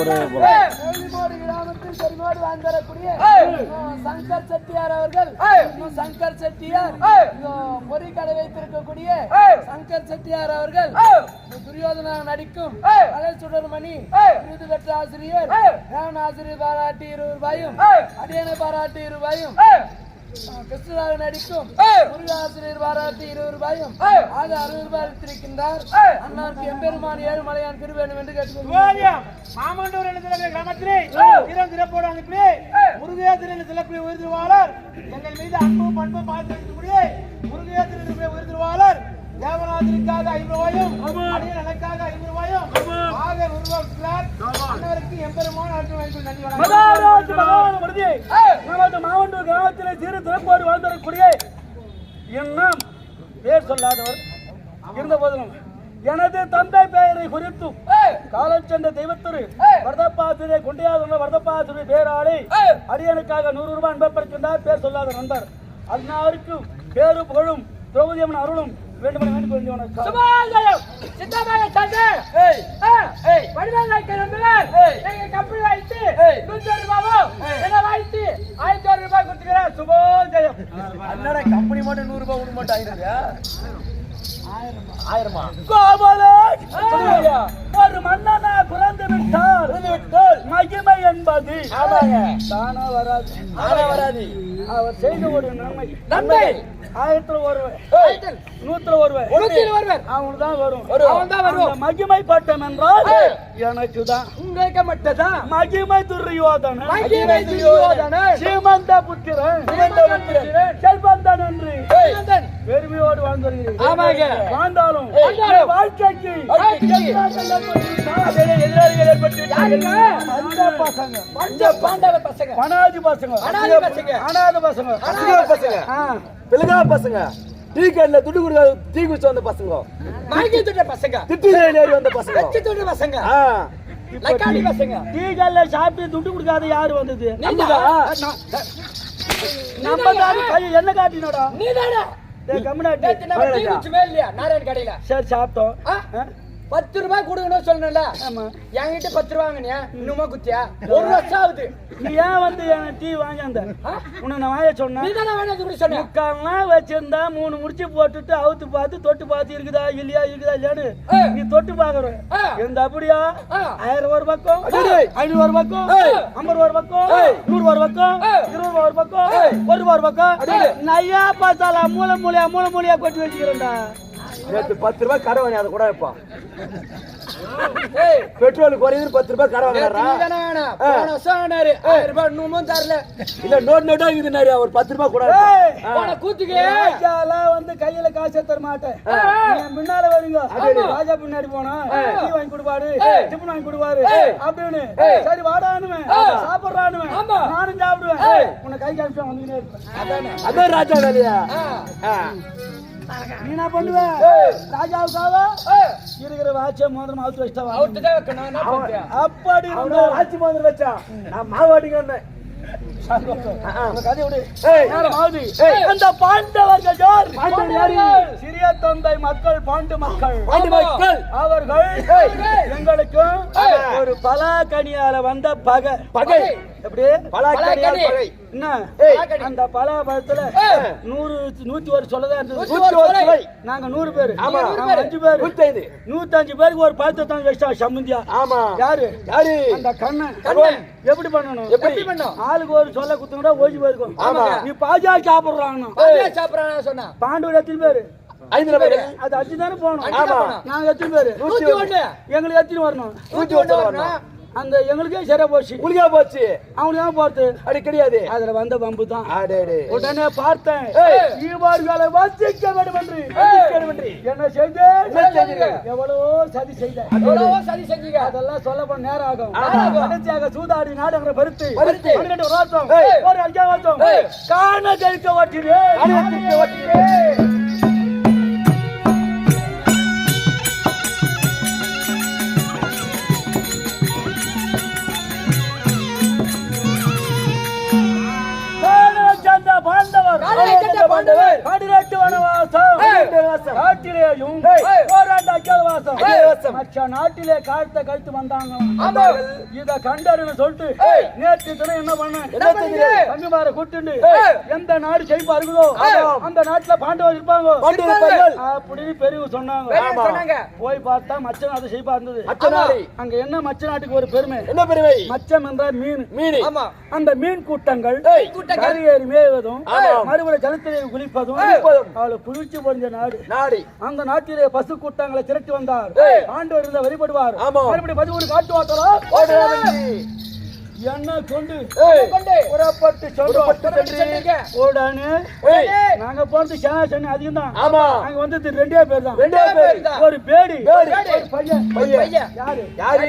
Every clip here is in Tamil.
ஒரு பெருமோடு வாழ்ந்தரக்கூடிய சங்கர் செட்டியார் அவர்கள். சங்கர் செட்டியார் இதோ பொறி கடை வைத்திருக்கக்கூடிய சங்கர் செட்டியார் அவர்கள். இந்த துரியோதனா நடிக்கும் அலை சுடர்மணி விருது பெற்ற ஆசிரியர் ஆசிரியர் பாராட்டி இருபது ரூபாயும் அடியனை பாராட்டி இருபது ரூபாயும் கிருஷ்ணராக நடிக்கும் முருகாசிரியர் இருபது ரூபாயும் ஆக அறுபது ரூபாய் அளித்திருக்கின்றார் அண்ணாருக்கு எம்பெருமான் ஏழுமலையான் திருவேணும் என்று கேட்டுக்கொள்கிறேன் மாமண்டூர் என்ற கிராமத்திலே திறம் சிறப்போடு அனுப்பி முருகேசன் என்ற எங்கள் மீது அன்பும் பண்பும் பார்த்திருக்கக்கூடிய முருகேசன் என்ற தேவநாதனுக்காக ஐந்து ரூபாயும் எனக்காக ஐந்து ரூபாயும் ஆக உருவாக்குகிறார் அனைவருக்கு எம்பெருமான் மாவட்ட கிராமத்திலே சிறு திறப்போடு வாழ்ந்தரக்கூடிய இன்னும் பேர் சொல்லாதவர் இருந்த போதிலும் எனது தந்தை பெயரை குறித்தும் காலச்சென்ற தெய்வத்திரு வரதப்பாசிரியை கொண்டியாதுள்ள வரதப்பாசிரியை பேராளி அடியனுக்காக நூறு ரூபாய் அன்பப்படுகின்றார் பேர் சொல்லாத நண்பர். அன்னாருக்கு பேரு புகழும் திரௌபதி அம்மன் அருளும் வேண்டுமென வேண்டிக் கொண்டு வணக்கம் சுபாஜயம் சித்தமாக சார்ந்து வடிவேல் நம்பினார் எங்க கம்பெனி வைத்து நூத்தி ரூபாவும் என்ன வாய்த்து ஆயிரத்தி ஒரு ரூபாய் கொடுத்துக்கிறேன் சுபோஜயம் என்னடா கம்பெனி மட்டும் நூறு ரூபாய் கொடுக்க மாட்டாங்க ஆயிரமா கோபாலன் ஒரு மன்னனா பிறந்து விட்டால் மகிமை என்பது. தானா வராது. அவர் செய்த ஒரு நன்மை. நன்மை. ஆயிரத்துல ஒருவர் நூத்துல ஒருவர் நூத்தில் ஒருவர் அவனுக்கு தான் வரும் அவன் தான். அந்த மகிமை பட்டம் என்றால் எனக்கு தான் உங்களுக்கு மட்டும்தான் மகிமை துரியோதனன் மகிமை துரியோதனன். சீமந்த புத்திரன். செல்வந்தன் என்று. பெருமையோடு வாழ்ந்திருக்கிறேன் ஆமாங்க. வாழ்ந்தாலும் வாழ்ந்தாலும். என் வாழ்க்கைக்கு. எதிராளிகள் ஏற்பட்டு பசங்க பஞ்ச பாண்டவ பசங்க அனாதி பசங்க அனாதை பசங்க. அனாத பசங்க பசங்க. ஆ. பிள்ளைங்க பசங்க. டீ கடையில துட்டு கொடுக்க டீ குடிச்சு வந்த பசங்க. மயங்கி துட்ட பசங்க. திட்டு ஏறி வந்த பசங்க. வெச்சு துட்ட பசங்க. லக்காடி பசங்க. டீ கடையில சாப்பிட்டு துட்டு கொடுக்காத யாரு வந்தது. நம்ம தான்? கை என்ன காட்டினடா? நீதானே டேய் கம்முனாட்டி நேத்து நம்ம டீ குடிச்சுமே இல்லையா? நாராயண் கடையில. சரி சாப்பிட்டோம். ஆ? பத்து ரூபாய் கொடுக்கணும்னு சொல்லணும்ல என்கிட்ட பத்து ரூபா வாங்கினியா இன்னுமா குத்தியா ஒரு வருஷம் ஆகுது நீ ஏன் வந்து என் டீ வாங்கி அந்த உன்னை நான் வாய சொன்னேன் நீ தானே வேணாம் கூட சொன்ன முக்கால்லாம் வச்சிருந்தா மூணு முடிச்சு போட்டுட்டு அவுத்து பார்த்து தொட்டு பார்த்து இருக்குதா இல்லையா இருக்குதா இல்லையான்னு. நீ தொட்டு பாக்குற ஆ. எந்த அப்படியா. ஆயிரம் ஒரு பக்கம். ஐநூறு ஒரு பக்கம். ஐம்பது ஒரு பக்கம். நூறு ஒரு பக்கம். இருபது ஒரு பக்கம். ஒரு ரூபா ஒரு பக்கம் அடடே. நையா பார்த்தாலா மூளை மூலையா மூளை மூலையா கொட்டி வச்சுக்கிறேன்டா நேத்து பத்து ரூபாய் கடை வாங்கி அதை கூட ஏய் பெட்ரோல் குறையுது பத்து ரூபாய் கடை வாங்குறாரா ரூபாய் இன்னமும் தரல. இல்ல நோட் நோட்டா இருக்குது ஒரு பத்து ரூபாய் கூட கூத்துக்கு. வந்து கையில காசு தர மாட்டேன். நீ பின்னால வரீங்க. ராஜா பின்னாடி போனா டீ வாங்கி கொடுப்பாரு டிஃபன் வாங்கி கொடுப்பாரு அப்படின்னு. சரி வாடானுவேன் சாப்பிடுறானுவேன். நானும் சாப்பிடுவேன். உன்னை கை காமிச்சு வந்துக்கிட்டே இருப்பேன். அதான். ராஜா வேலையா. நீ என்ன பண்ணுவ? ராஜாவுக்காக? இருக்கிற வாட்ச மோதிரம் அவுத்து வச்சிட்டவா அவர்கிட்ட தான் வைக்கணும் என்ன பண்றியா அப்படி இருந்தா ஆட்சி மாதிரி வச்சா நான் மாவாடிங்க கதை விடு. ஏய். நேரமாகுது. அந்த பாண்டவர்கள் யார்? பாண்டவர் யாரு? சிறிய தந்தை மக்கள் பாண்டு மக்கள். பாண்டி மக்கள். அவர்கள் எங்களுக்கும் ஒரு பலாக்கனியால வந்த பகை. பகை. எப்படி? பலாக்கடியால் பகை என்ன. அந்த பலாபழத்துல நூறு நூத்தி ஒரு சொல்லதான் இருந்தது. நூத்தி. நாங்க நூறு பேரு. அஞ்சு பேரு. நூத்தைந்து. நூத்தஞ்சு பேருக்கு ஒரு பழத்தை தான் வச்சா சம்மந்தியா? ஆமா. யாரு? யாரு? அந்த கண்ணன். கண்ணன். எப்படி பண்ணணும்? எப்படி? பண்ணோம்? ஆளுக்கு ஒரு சொல்ல குத்துனா ஓய்வு போயிருக்கும். ஆமா. நீ பாஜா சாப்பிடுறாங்க சாப்பிடுறானா சொன்னா? பாண்டவர் எத்தனை பேரு? ஐந்து பேரு. அது அஞ்சு தானே போகணும். நாங்க எத்தனை பேரு? நூத்தி எங்களுக்கு எத்தனை வரணும்? நூத்தி வரணும். அந்த எங்களுக்கே சரியா போச்சு. உளிகா போச்சு. அவனுக்கு தான் போறது அப்படி கிடையாது. அதுல வந்த பம்பு தான். உடனே பார்த்தேன். ஈவார்களை வசிக்க வேண்டும் என்று. என்ன செய்தீர்கள்? எவ்வளவோ சதி எவ்வளவோ சதி செஞ்சீங்க. அதெல்லாம் சொல்ல போன நேரம் ஆகும். கடைசியாக சூதாடி நாடகங்களை பருத்து பருத்து. ஒரு அஞ்சாவத்தம் ஏய். காண ஜெயிக்க ஓட்டினேன். அனுபவிக்க ஆண்டவர். காண சந்த காட்டிலேயும் ஏய். போராட்ட அஜயவாசம் அஜயவாசம். மற்ற நாட்டிலே காலத்தை கழித்து வந்தாங்க. இத கண்டறின்னு சொல்லிட்டு. நேற்று தினம் என்ன பண்ண? தம்பிமாரை கூட்டுண்டு. எந்த நாடு செழிப்பா இருக்குதோ. அந்த நாட்டுல பாண்டவர் இருப்பாங்க. அப்படின்னு பெரியவங்க சொன்னாங்க போய் பார்த்தா மச்ச நாடு செழிப்பா இருந்தது. அங்க என்ன மச்ச நாட்டுக்கு ஒரு பெருமை என்ன பெருமை மச்சம் என்றால் மீன் மீனி அந்த மீன் கூட்டங்கள். கரையேறி மேய்வதும் ஆமா. மறுபடி ஜலத்திலே குளிப்பதும் குளிப்பதும். அவளை குளிர்ச்சி பொறிஞ்ச நாடு நாடி அந்த நாட்டிலே பசு கூட்டங்களை திரட்டி வந்தார். ஆண்டவர் இருந்த வழிபடுவார் ஆமா. மறுபடி பதிமூணு காட்டு வாத்தலா ஓடுறாங்க. என்ன கொண்டு? புறப்பட்டு. ஓடானு. நாங்க போனது சேனா சென்னை அதிகம் தான் ஆமா. நாங்க வந்து ரெண்டே பேர் தான். ரெண்டே பேர். ஒரு பேடி பையன். யாரு? யாரு?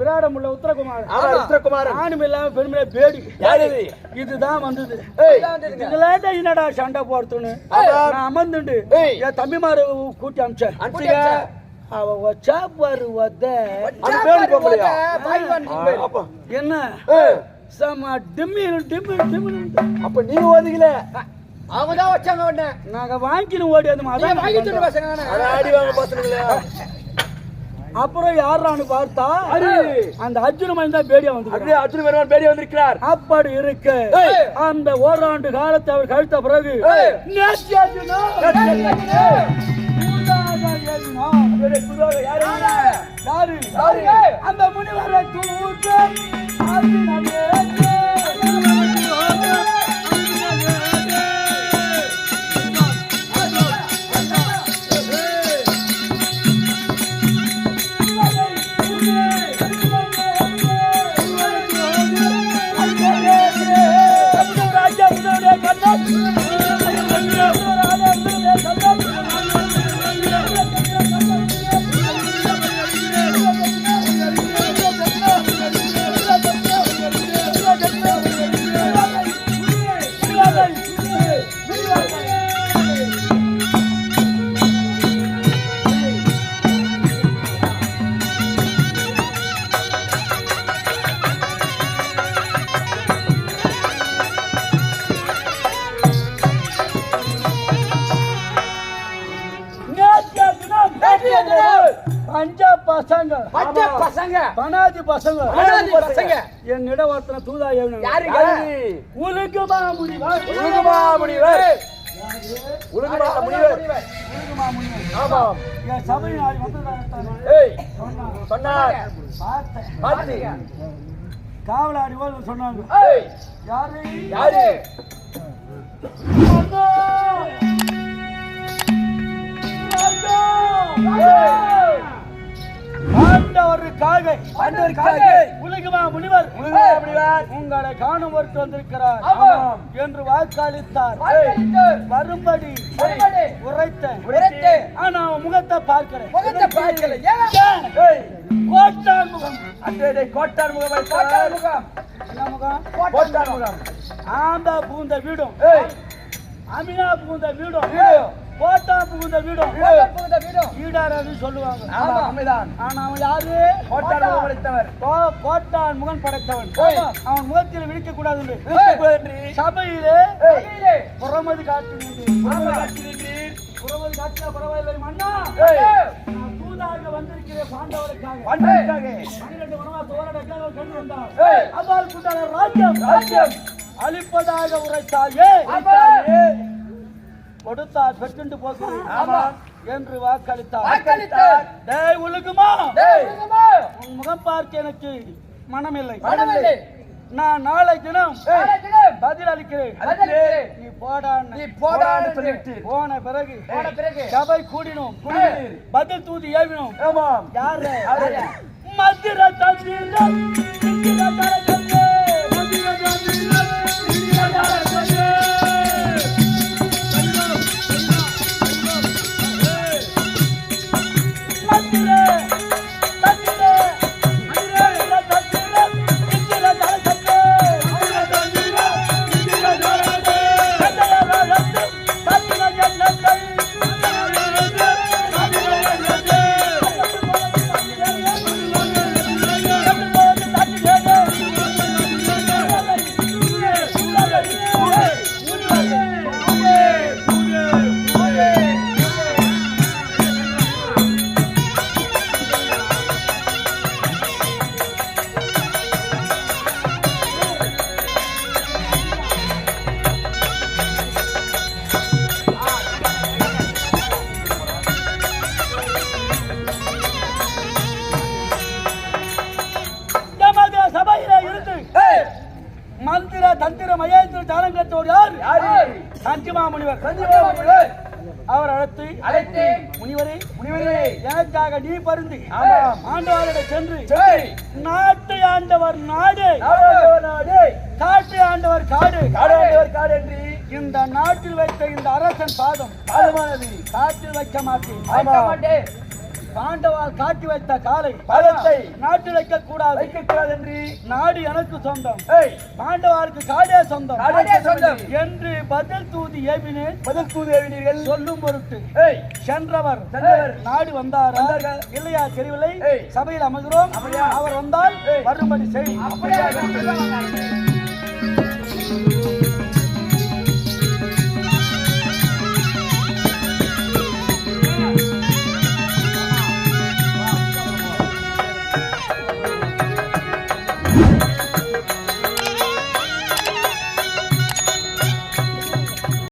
விராடமுள்ள உத்தரகுமார் ஆமா ருத்ரகுமாரன் ஆணும் இல்லாம பெருமையா பேடி. யாரு? இது? இதுதான் வந்தது. இதுல என்னடா சண்டை. நான் அமர்ந்துண்டு. என் தம்பிமார கூட்டி அமிச்சேன். அவ வச்சா பாரு என்ன? சம டிம்மில் டிம்மில் டிம்மில் அப்ப நீங்க ஓதுகல? அவங்க தான் வச்சாங்க உடனே. நாங்க வாங்கிக்கணும் ஓடி அது நீங்க வாங்கி சொல்லு பசங்க நானு. அத ஆடி வாங்க பசங்களே அப்புறம் யாரான்னு பார்த்தா. அந்த அர்ஜுன மணி தான் பேடியா வந்து அர்ஜுன் பெருமான் பேடி வந்திருக்கிறார். அப்படி இருக்கு. அந்த ஓராண்டு காலத்தை அவர் கழித்த பிறகு யாரு? யாரு? அந்த முனிவரை தூக்க பஞ்ச பசங்க. பச்சை பசங்க. பனாதி பசங்க. பனாதி பசங்க. என்னிடம் ஒருத்தன தூதா யாரு? யாரு? உலகமா முடிவார் உலகமா முனிவர். உலகமா முனிவர். ஆமா. என் சபை நாள் வந்ததாக ஏய் சொன்னாங்க. சொன்னார் பார்த்து காவலாடி போல் சொன்னாங்க. ஏய். யாரு? யாரு? அண்ணா! அண்ணா! ஆண்டவருக்காக ஆண்டவருக்காக. உலகமா முனிவர்? உங்களை காணும் ஒருத்தர் வந்திருக்கிறார். என்று வாக்களித்தார். வரும்படி உரைத்து ஆனா முகத்தை பார்க்கிறேன் முகத்தை ஏய் கோட்டான் முகம். அட்டே கோட்டார் முகம் கோட்டார் முகம். என்ன முகம்? கோட்டார் முகம். ஆந்தா புகுந்த வீடும். அமினா புகுந்த வீடும். கோட்டா புகுந்த வீடும். புகுந்த வீடும். ஈடாரன்னு சொல்லுவாங்க. ஆமா உண்மைதான் ஆனா அவன் யாரு? கோட்டார் முகம் கோ- கோட்டான் முகன் படைத்தவன். அவன் முகத்தில் விழிக்க கூடாது. சபையிலே புறமதி காட்டு புறமதி காட்டினா பரவாயில்லை மன்னா. தூதாக வந்திருக்கிறேன் பாண்டவருக்காக. பாண்டவருக்காக. பன்னிரண்டு வனமா தோரடக்காக கண்டு வந்தார். அவ்வாறு கூட்டாளர் ராஜ்யம். ராஜ்யம். அளிப்பதாக உரைத்தாயே. கொடுத்தார் பெற்றுண்டு போகிறேன் ஆமா. என்று வாக்களித்தார் வாக்களித்தார். டேய் உலகுமா. முகமா உன் முகம் பார்க்க எனக்கு மனமில்லை மனமில்லை. நான் நாளை தினம் பதில் அளிக்கிறேன். நீ போடான்னு நீ போடான்னு சொல்லிவிட்டு. போன பிறகு போன பிறகு. சபை கூடினோம். பதில் தூதி ஏவினோம் ஆமாம் யாரு? மந்திர தந்திரம் தந்திர யார்? யாரு? சஞ்சிமா முனிவர். அவர் அழைத்து அழைத்து முனிவரே முனிவரே. எனக்காக நீ பருந்து. ஆண்டவரிடம் சென்று. நாட்டு ஆண்டவர் நாடு. நாடு. காட்டு ஆண்டவர் காடு. காடாண்டவர் காடன்றி இந்த நாட்டில் வைத்த இந்த அரசன் பாதம். பாதமானது. காட்டில் வைக்க மாட்டேன். பாண்டவால் காட்டி வைத்த காலை பாதத்தை நாட்டில் வைக்க கூடாது வைக்கக்கூடாதென்றி? நாடு எனக்கு சொந்தம். பாண்டவாருக்கு காடே சொந்தம். சொந்தம். என்று பதில் தூதி ஏவினேன். பதில் தூது எழுதினீர்கள் சொல்லும் பொருட்டு. சென்றவர். நாடு வந்தார். இல்லையா? தெரியவில்லை. சபையில் அமர்கிறோம்? அவர் வந்தால். வரும்படி செய்.